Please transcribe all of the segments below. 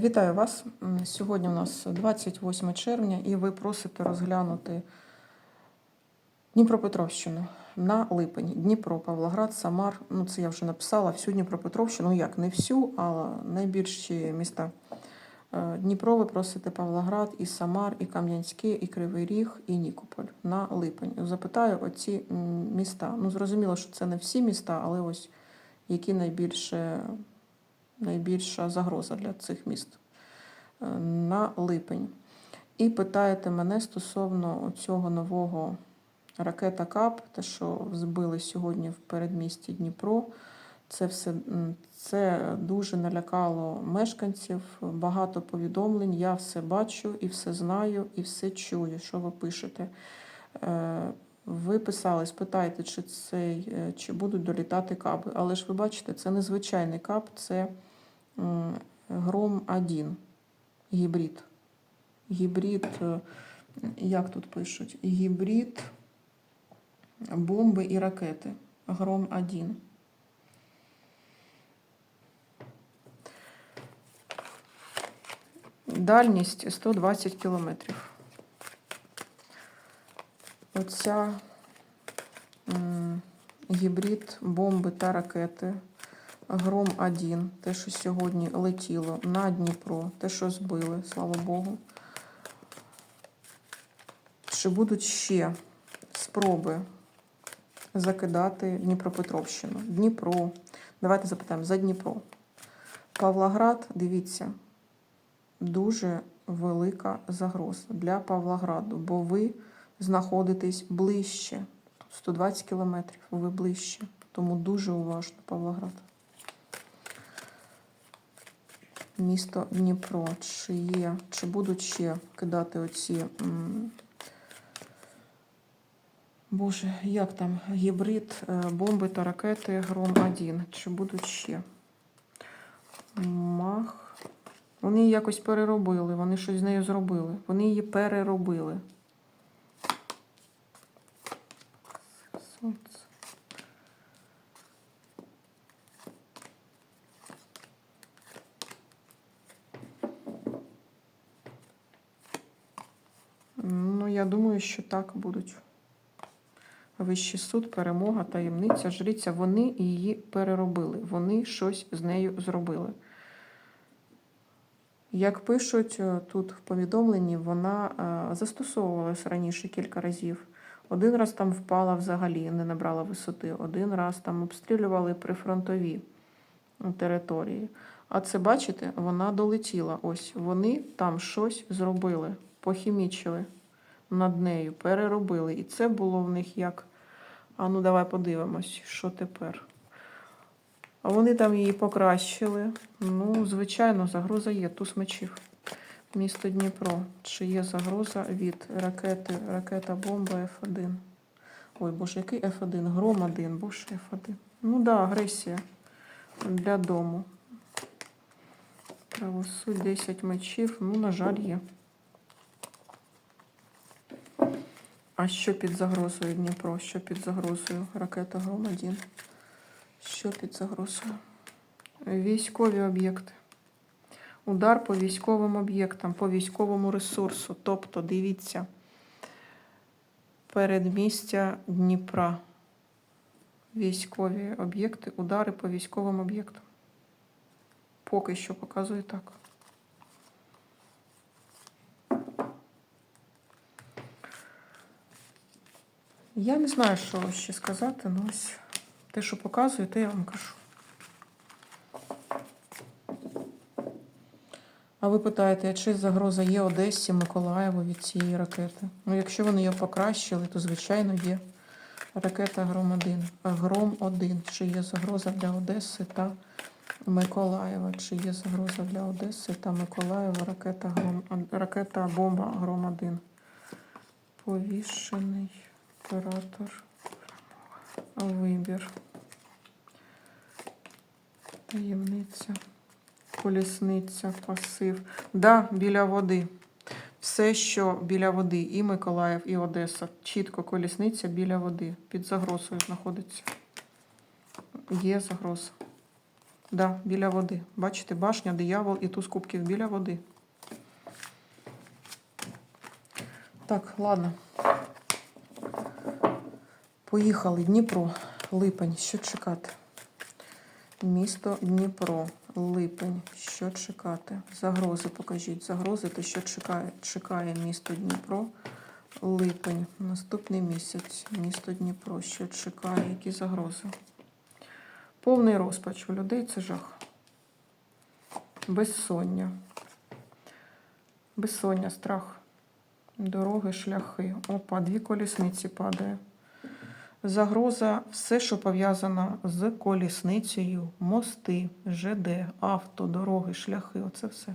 Вітаю вас. Сьогодні у нас 28 червня, і ви просите розглянути Дніпропетровщину на липень. Дніпро, Павлоград, Самар. Ну, це я вже написала всю Дніпропетровщину. Ну як, не всю, а найбільші міста. Е, Дніпро ви просите Павлоград, і Самар, і Кам'янське, і Кривий Ріг, і Нікополь на липень. Запитаю оці міста. Ну, зрозуміло, що це не всі міста, але ось які найбільше найбільша загроза для цих міст е, на липень. І питаєте мене стосовно цього нового ракета КАП, те, що збили сьогодні в передмісті Дніпро. Це все це дуже налякало мешканців. Багато повідомлень. Я все бачу і все знаю, і все чую, що ви пишете. Ви писали, спитайте, чи цей, е, чи будуть долітати каби. Але ж ви бачите, це не звичайний кап, це Гром 1 гібрид. Гібрид, е, як тут пишуть? Гібрид бомби і ракети. Гром 1. Дальність 120 кілометрів. Оця гібрид бомби та ракети. Гром 1, те, що сьогодні летіло на Дніпро, те, що збили, слава Богу. Чи будуть ще спроби закидати Дніпропетровщину? Дніпро. Давайте запитаємо за Дніпро. Павлоград, дивіться, дуже велика загроза для Павлограду, бо ви знаходитесь ближче. 120 кілометрів, ви ближче. Тому дуже уважно Павлоград. Місто Дніпро. Чи є, чи будуть ще кидати оці. Боже, як там? Гібрид, е, бомби та ракети Гром 1. Чи будуть ще? Мах. Вони її якось переробили, вони щось з нею зробили. Вони її переробили. Сонце. Ну, я думаю, що так будуть. Вищий суд, перемога, таємниця, жриця. Вони її переробили. Вони щось з нею зробили. Як пишуть е, тут в повідомленні, вона е, застосовувалась раніше кілька разів. Один раз там впала взагалі, не набрала висоти. Один раз там обстрілювали прифронтові території. А це, бачите, вона долетіла. Ось вони там щось зробили, похімічили над нею, переробили. І це було в них як. А ну давай подивимось, що тепер. А вони там її покращили. Ну, звичайно, загроза є. Туз мечів. Місто Дніпро. Чи є загроза від ракети, ракета бомба Ф1? Ой, боже, який Ф1? Гром 1, боже, Ф1. Ну да, агресія для дому. Правосудь 10 мечів. Ну, на жаль, є. А що під загрозою Дніпро? Що під загрозою ракета Гром 1? Що під загрозою? Військові об'єкти. Удар по військовим об'єктам, по військовому ресурсу. Тобто, дивіться, передмістя Дніпра. Військові об'єкти, удари по військовим об'єктам. Поки що показує так. Я не знаю, що ще сказати, ну ось те, що показує, те я вам кажу. А ви питаєте, а чи загроза є Одесі, Миколаєву від цієї ракети? Ну, якщо вони її покращили, то звичайно є. Ракета Гром 1. Гром 1. Чи є загроза для Одеси та Миколаєва? Чи є загроза для Одеси та Миколаєва? Ракета Гром ракета бомба Гром 1. Повішений оператор. Вибір. Таємниця. Колісниця, пасив. Да, біля води. Все, що біля води, і Миколаїв, і Одеса. Чітко колісниця біля води. Під загрозою знаходиться. Є загроза. Да, біля води. Бачите, башня, диявол і туз кубків біля води. Так, ладно. Поїхали. Дніпро, липень. Що чекати? Місто Дніпро, липень. Що чекати? Загрози покажіть. Загрози, те, що чекає, чекає місто Дніпро. Липень. Наступний місяць. Місто Дніпро. Що чекає? Які загрози? Повний розпач у людей це жах. Безсоння. Безсоння, страх. Дороги, шляхи. Опа, дві колісниці падає. Загроза все, що пов'язано з колісницею, мости, ЖД, авто, дороги, шляхи. Оце все.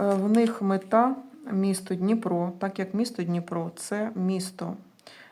Е, В них мета місто Дніпро, так як місто Дніпро це місто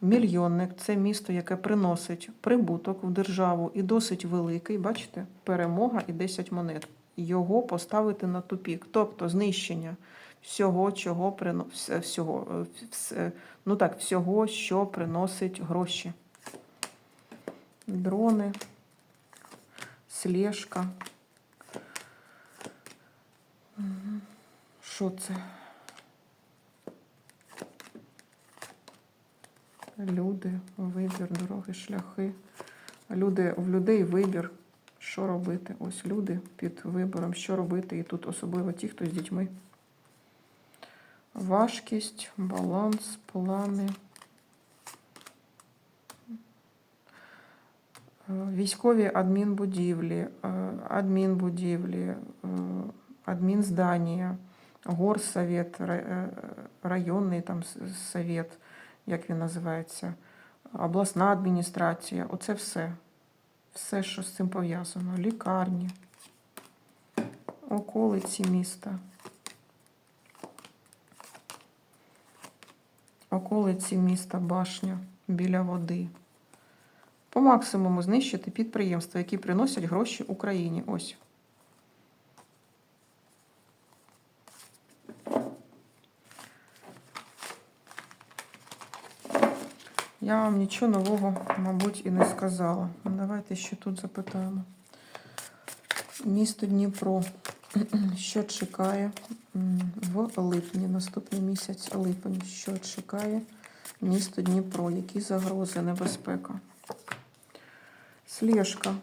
мільйонник, це місто, яке приносить прибуток в державу і досить великий. Бачите, перемога і 10 монет. Його поставити на тупік, тобто знищення всього, чого прино... вс- всього, е, вс- ну так, всього, що приносить гроші. Дрони, слежка. Що це? Люди, вибір, дороги, шляхи. Люди, в людей вибір, що робити. Ось люди під вибором, що робити. І тут особливо ті, хто з дітьми. Важкість, баланс, плани. Е, Військові адмінбудівлі, е, адмінбудівлі, е, адмінздання, горсовет, районний там совет, як він називається, обласна адміністрація. Оце все. Все, що з цим пов'язано. Лікарні, околиці міста. Околиці міста, башня біля води. По максимуму знищити підприємства, які приносять гроші Україні. Ось. Я вам нічого нового, мабуть, і не сказала. Ну, Давайте ще тут запитаємо. Місто Дніпро. Що чекає в липні, наступний місяць липень. Що чекає місто Дніпро? Які загрози, небезпека? Слежка.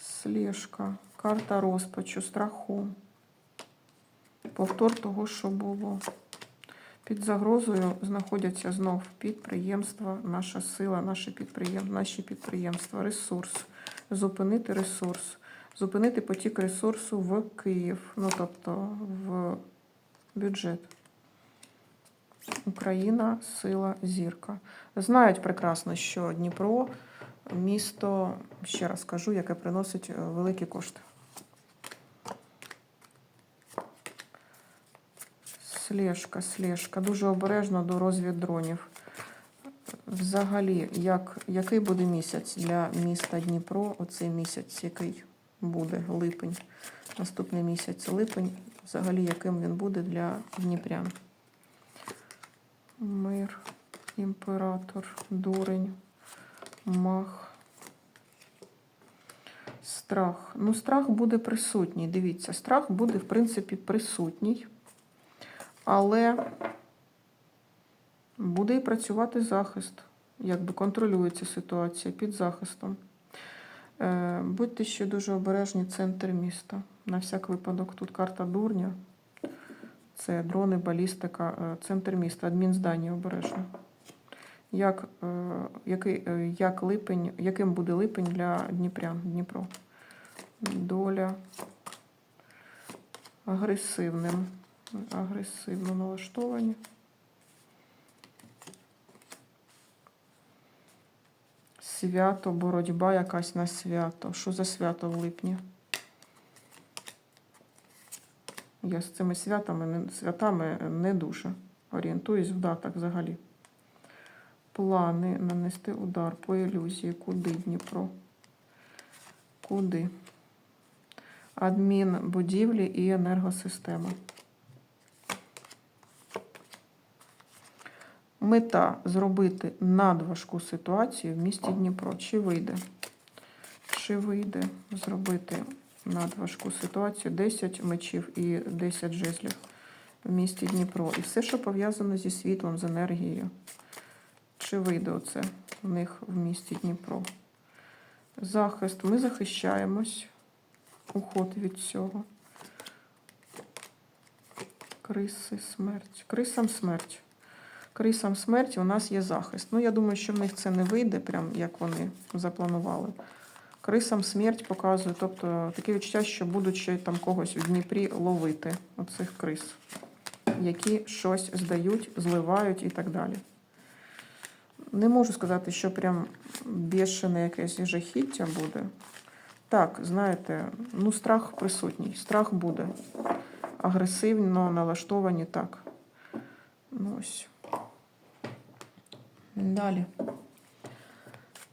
Слежка. Карта розпачу, страху. Повтор того, що було. Під загрозою знаходяться знов підприємства, наша сила, наші підприємства, наші підприємства, ресурс. Зупинити ресурс. Зупинити потік ресурсу в Київ, ну тобто в бюджет. Україна, сила, зірка. Знають прекрасно, що Дніпро місто, ще раз кажу, яке приносить е, великі кошти. Слежка, слежка. Дуже обережно до розвіддронів. Взагалі, як, який буде місяць для міста Дніпро? Оцей місяць, який буде липень, наступний місяць липень. Взагалі, яким він буде для дніпрян? Мир, імператор, дурень, мах. Страх. Ну, страх буде присутній. Дивіться, страх буде, в принципі, присутній. Але буде і працювати захист, якби контролюється ситуація під захистом. Е, Будьте ще дуже обережні центр міста. На всяк випадок тут карта дурня. Це дрони, балістика, е, центр міста, адмінздання обережно. Як, е, який, як липень, яким буде липень для Дніпрян, Дніпро? Доля агресивним агресивно налаштовані. Свято, боротьба якась на свято. Що за свято в липні? Я з цими святами, святами не дуже орієнтуюсь в датах взагалі. Плани нанести удар по ілюзії. Куди Дніпро? Куди? Адмінбудівлі і енергосистема. Мета зробити надважку ситуацію в місті Дніпро. Чи вийде? Чи вийде зробити надважку ситуацію 10 мечів і 10 жезлів в місті Дніпро. І все, що пов'язано зі світлом, з енергією. Чи вийде оце в них в місті Дніпро? Захист. Ми захищаємось. Уход від цього. Криси, смерть. Крисам смерть. Крисам смерть у нас є захист. Ну, я думаю, що в них це не вийде, прям як вони запланували. Крисам смерть показує, тобто таке відчуття, що будуть ще там когось в Дніпрі ловити, оцих крис, які щось здають, зливають і так далі. Не можу сказати, що прям бешене якесь жахіття буде. Так, знаєте, ну страх присутній, страх буде. Агресивно налаштовані так. Ну ось. Далі.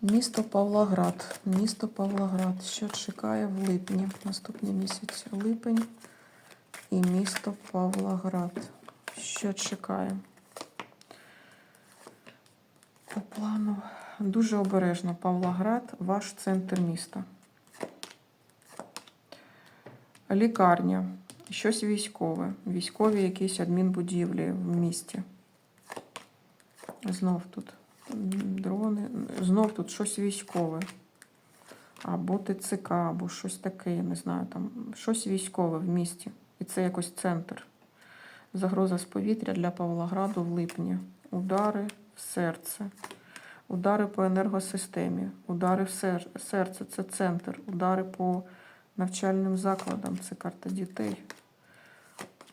Місто Павлоград. Місто Павлоград. Що чекає в липні? Наступний місяць липень. І місто Павлоград. Що чекає? По плану. Дуже обережно. Павлоград, ваш центр міста. Лікарня. Щось військове. Військові якісь адмінбудівлі в місті. Знов тут дрони. Знов тут щось військове. Або ТЦК, або щось таке, я не знаю, там щось військове в місті. І це якось центр. Загроза з повітря для Павлограду в липні. Удари в серце. Удари по енергосистемі. Удари в сер- серце це центр. Удари по навчальним закладам це карта дітей.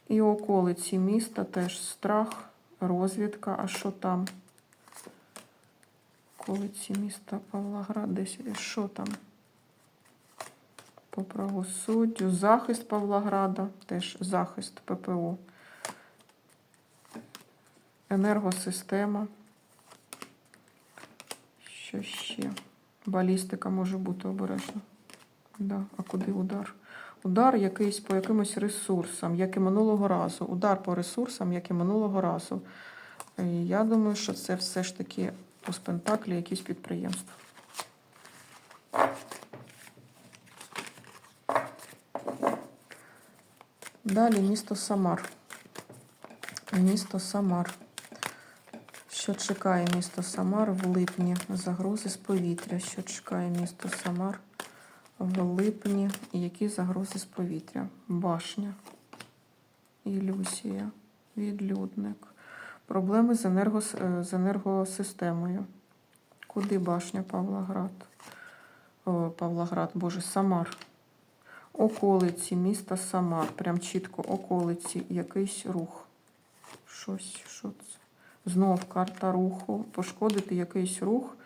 І околиці міста теж страх, розвідка. А що там? Околиці міста Павлоград, десь що там? По правосуддю, захист Павлограда, теж захист ППО. Енергосистема. Що ще? Балістика може бути обережно. Да. А куди удар? Удар якийсь по якимось ресурсам, як і минулого разу. Удар по ресурсам, як і минулого разу. І я думаю, що це все ж таки у Спентаклі якісь підприємства. Далі місто Самар. Місто Самар. Що чекає місто Самар в липні? Загрози з повітря. Що чекає місто Самар в липні? І які загрози з повітря? Башня. Ілюзія. Відлюдник. Проблеми з, енергос... е, з енергосистемою. Куди башня Павлоград? О, Павлоград, Боже, Самар. Околиці міста Самар. Прям чітко околиці, якийсь рух. Щось, що це? Знов карта руху. Пошкодити якийсь рух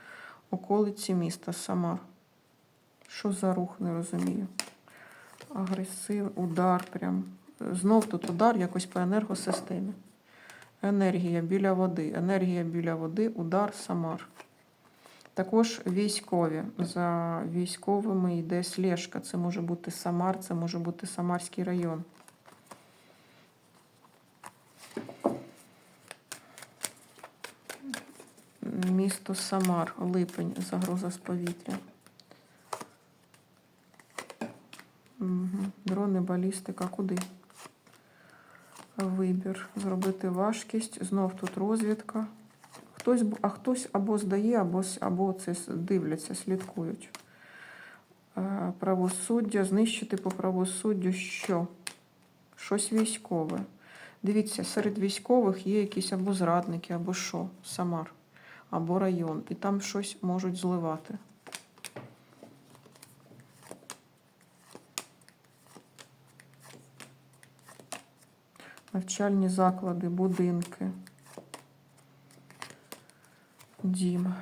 околиці міста Самар. Що за рух, не розумію. Агресив, удар прям. Знов тут удар якось по енергосистемі. Енергія біля води. Енергія біля води, удар, Самар. Також військові. За військовими йде слежка. Це може бути Самар, це може бути Самарський район. Місто Самар, липень, загроза з повітря. Угу. Дрони, балістика, куди? Вибір. Зробити важкість. Знов тут розвідка. Хтось, а хтось або здає, або, або це дивляться, слідкують. Е, Правосуддя, знищити по правосуддю що? Щось військове. Дивіться, серед військових є якісь або зрадники, або що? Самар, або район. І там щось можуть зливати. Навчальні заклади, будинки. Дім.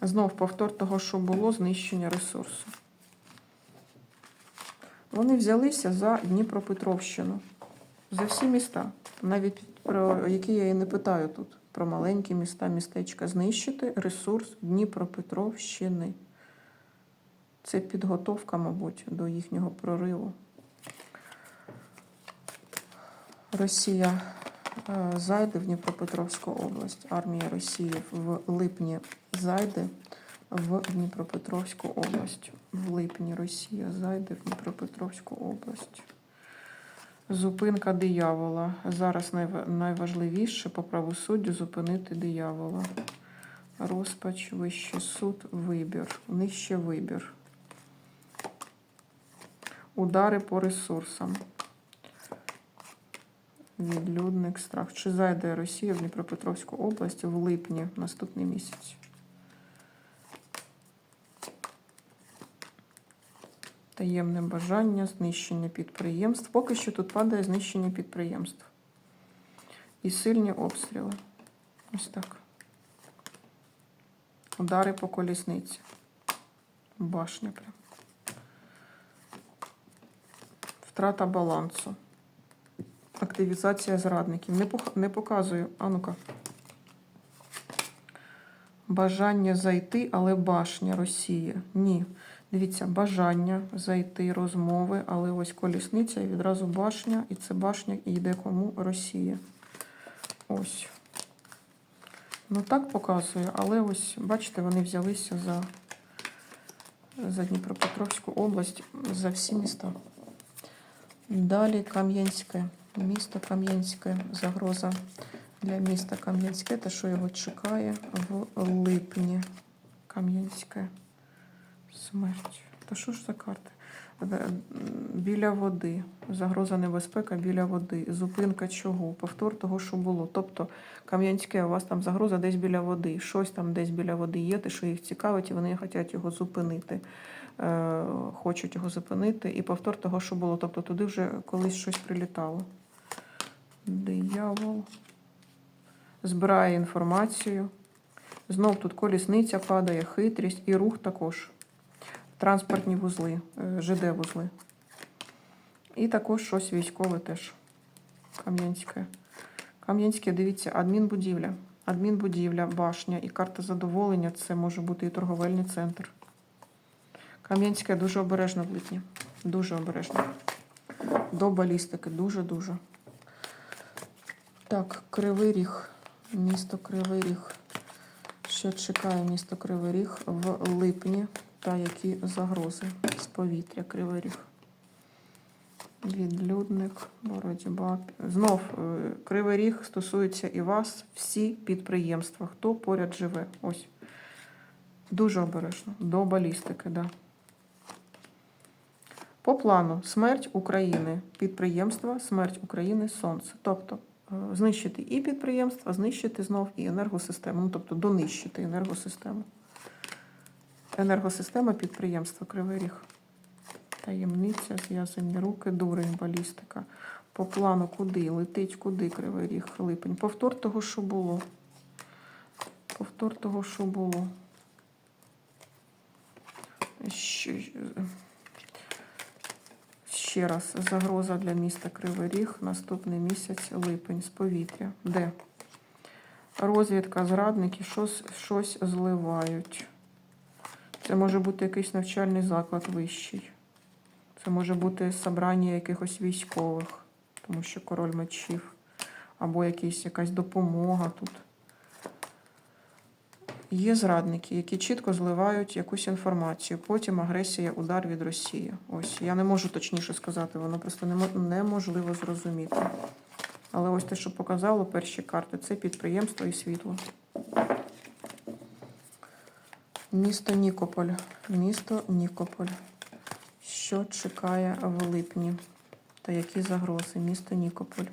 Знов повтор того, що було, знищення ресурсу. Вони взялися за Дніпропетровщину, за всі міста, навіть про які я і не питаю тут, про маленькі міста, містечка, знищити ресурс Дніпропетровщини. Це підготовка, мабуть, до їхнього прориву. Росія Е, Зайди в Дніпропетровську область. Армія Росії в липні зайде в Дніпропетровську область. В липні Росія зайде в Дніпропетровську область. Зупинка диявола. Зараз найважливіше по правосуддю зупинити диявола. Розпач, вищий суд, вибір. Нижче вибір. Удари по ресурсам. Відлюдник, страх. Чи зайде Росія в Дніпропетровську область в липні наступний місяць? Таємне бажання, знищення підприємств. Поки що тут падає знищення підприємств. І сильні обстріли. Ось так. Удари по колісниці. Башня прям. Втрата балансу. Активізація зрадників. Не, не показую. А ну-ка. Бажання зайти, але башня Росія. Ні. Дивіться, бажання зайти, розмови, але ось колісниця і відразу башня, і це башня і йде кому Росія. Ось. Ну так показую, але ось, бачите, вони взялися за, за Дніпропетровську область, за всі міста. Далі Кам'янське. Місто Кам'янське. Загроза для міста Кам'янське, те, що його чекає в липні. Кам'янське. Смерть. Та що ж за карти? Е, Біля води. Загроза небезпека біля води. Зупинка чого? Повтор того, що було. Тобто Кам'янське, у вас там загроза десь біля води. Щось там десь біля води є, те, що їх цікавить, і вони хочуть його зупинити. Е, хочуть його зупинити. І повтор того, що було. Тобто туди вже колись щось прилітало. Диявол. Збирає інформацію. Знов тут колісниця падає, хитрість і рух також. Транспортні вузли, е, ЖД-вузли. І також щось військове теж. Кам'янське. Кам'янське, дивіться, адмінбудівля. Адмінбудівля, башня і карта задоволення це може бути і торговельний центр. Кам'янське дуже обережно в липні. Дуже обережно. До балістики, дуже-дуже. Так, Кривий Ріг. Місто Кривий Ріг. Що чекає місто Кривий Ріг в липні та які загрози з повітря Кривий Ріг. Відлюдник, боротьба. Знов е, Кривий Ріг стосується і вас, всі підприємства, хто поряд живе. Ось. Дуже обережно. До балістики, да. По плану смерть України, підприємства, смерть України, сонце. Тобто знищити і підприємства, знищити знов і енергосистему. Ну, тобто донищити енергосистему. Енергосистема підприємства Кривий Ріг. Таємниця, зв'язані руки, дурень, балістика. По плану куди? Летить куди Кривий Ріг, липень. Повтор того, що було. Повтор того, що було. Ще, ще раз. Загроза для міста Кривий Ріг. Наступний місяць липень з повітря. Де? Розвідка, зрадники, щось, щось зливають. Це може бути якийсь навчальний заклад вищий. Це може бути собрання якихось військових, тому що король мечів, або якийсь, якась допомога тут. Є зрадники, які чітко зливають якусь інформацію. Потім агресія, удар від Росії. Ось я не можу точніше сказати, воно просто неможливо зрозуміти. Але ось те, що показало перші карти, це підприємство і світло. Місто Нікополь. Місто Нікополь. Що чекає в липні? Та які загрози? Місто Нікополь.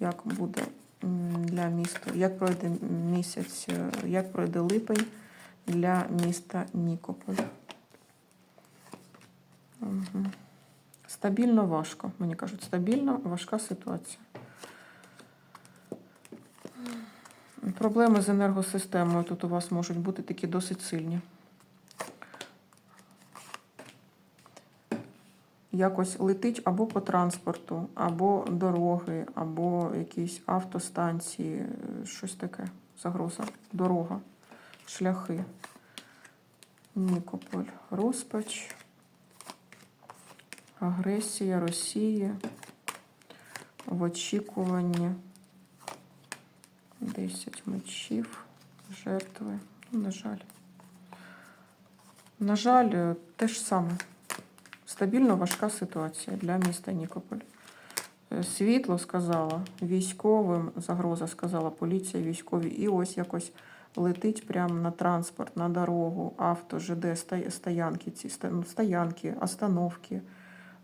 Як буде для міста? Як пройде місяць? е, Як пройде липень для міста Нікополь? Угу. Стабільно важко. Мені кажуть, стабільно важка ситуація. Проблеми з енергосистемою тут у вас можуть бути такі досить сильні. Якось летить або по транспорту, або дороги, або якісь автостанції, е, щось таке. Загроза. Дорога, шляхи. Нікополь. Розпач. Агресія Росії. В очікуванні. 10 мечів, жертви. Ну, на жаль. На жаль, е, те ж саме. Стабільно важка ситуація для міста Нікополь. Е, Світло сказала військовим, загроза сказала поліція, військові. І ось якось летить прямо на транспорт, на дорогу, авто, ЖД, стоянки, ці ну, стоянки, остановки, е,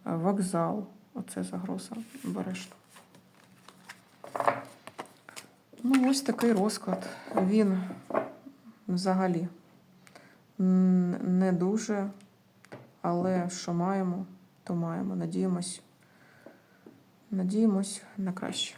вокзал. Оце загроза бережно. Ну, ось такий розклад. Він взагалі не дуже, але що маємо, то маємо. Надіємось, надіємось на краще.